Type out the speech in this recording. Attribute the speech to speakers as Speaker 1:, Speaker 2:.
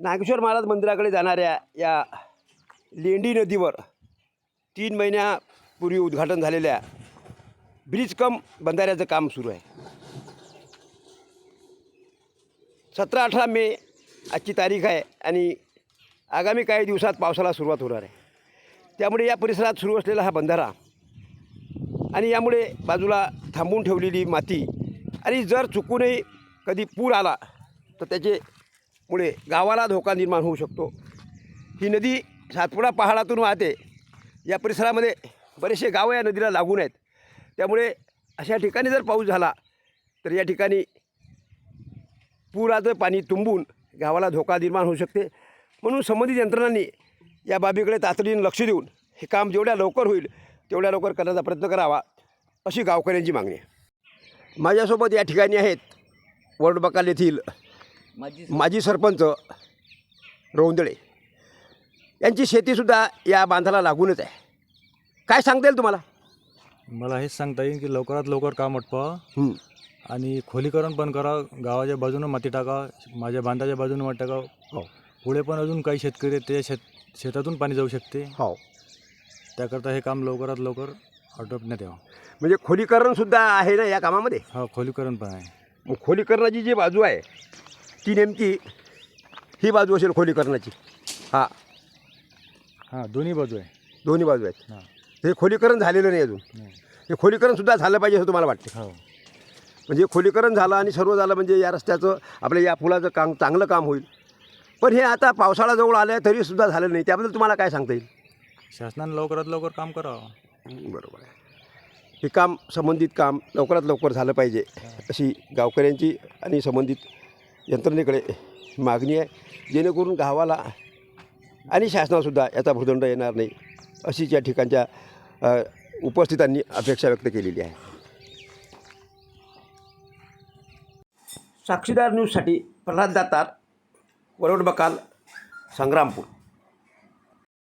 Speaker 1: नागेश्वर महाराज मंदिराकडे जाणाऱ्या या लेंडी नदीवर तीन महिन्यापूर्वी उद्घाटन झालेल्या ब्रिज कम बंधाऱ्याचं काम सुरू आहे. सतरा अठरा मे आजची तारीख आहे आणि आगामी काही दिवसात पावसाला सुरुवात होणार आहे. त्यामुळे या परिसरात सुरू असलेला हा बंधारा आणि यामुळे बाजूला थांबून ठेवलेली माती आणि जर चुकूनही कधी पूर आला तर त्याचे मुळे गावाला धोका निर्माण होऊ शकतो. ही नदी सातपुडा पहाडातून वाहते. या परिसरामध्ये बरेचसे गावं या नदीला लागून आहेत. त्यामुळे अशा ठिकाणी जर पाऊस झाला तर या ठिकाणी पुराचं पाणी तुंबून गावाला धोका निर्माण होऊ शकते. म्हणून संबंधित यंत्रणांनी या बाबीकडे तातडीने लक्ष देऊन हे काम जेवढ्या लवकर होईल तेवढ्या लवकर करण्याचा प्रयत्न करावा अशी गावकऱ्यांची मागणी आहे. माझ्यासोबत या ठिकाणी आहेत वडबकाल येथील माजी सरपंच. रोंदळे. यांची शेतीसुद्धा या बांधाला लागूनच आहे. काय सांगता येईल तुम्हाला?
Speaker 2: मला हेच सांगता येईल की लवकरात लवकर काम आटपा आणि खोलीकरण पण करा गावाच्या बाजूनं माती टाका माझ्या बांधाच्या बाजूनं माती टाका.
Speaker 1: हो.
Speaker 2: पुढे पण अजून काही शेतकरी आहेत त्या शेत शेतातून पाणी जाऊ शकते.
Speaker 1: हो.
Speaker 2: त्याकरता हे काम लवकरात लवकर आटोपण्यात यावं.
Speaker 1: म्हणजे खोलीकरणसुद्धा आहे ना या कामामध्ये?
Speaker 2: हा खोलीकरण पण आहे.
Speaker 1: मग खोलीकरणाची जी बाजू आहे ती नेमकी ही बाजू असेल खोलीकरणाची. हा.
Speaker 2: हां दोन्ही बाजू आहे.
Speaker 1: दोन्ही बाजू आहेत.
Speaker 2: हां.
Speaker 1: हे खोलीकरण झालेलं नाही अजून.
Speaker 2: नाही.
Speaker 1: हे खोलीकरणसुद्धा झालं पाहिजे असं तुम्हाला वाटते
Speaker 2: हो.
Speaker 1: म्हणजे खोलीकरण झालं आणि सर्व झालं म्हणजे या रस्त्याचं आपल्या या पुलाचं काम चांगलं काम होईल. पण हे आता पावसाळा जवळ आलं आहे तरीसुद्धा झालं नाही. त्याबद्दल तुम्हाला काय सांगता येईल?
Speaker 2: शासनानं लवकरात लवकर काम करावं.
Speaker 1: बरोबर आहे. हे काम संबंधित काम लवकरात लवकर झालं पाहिजे अशी गावकऱ्यांची आणि संबंधित यंत्रणेकडे मागणी आहे. जेणेकरून गावाला आणि शासनासुद्धा याचा भूदंड येणार नाही अशीच या ठिकाणच्या उपस्थितांनी अपेक्षा व्यक्त केलेली आहे. साक्षीदार न्यूजसाठी प्रल्हाद दातार वरोड बकाल संग्रामपूर.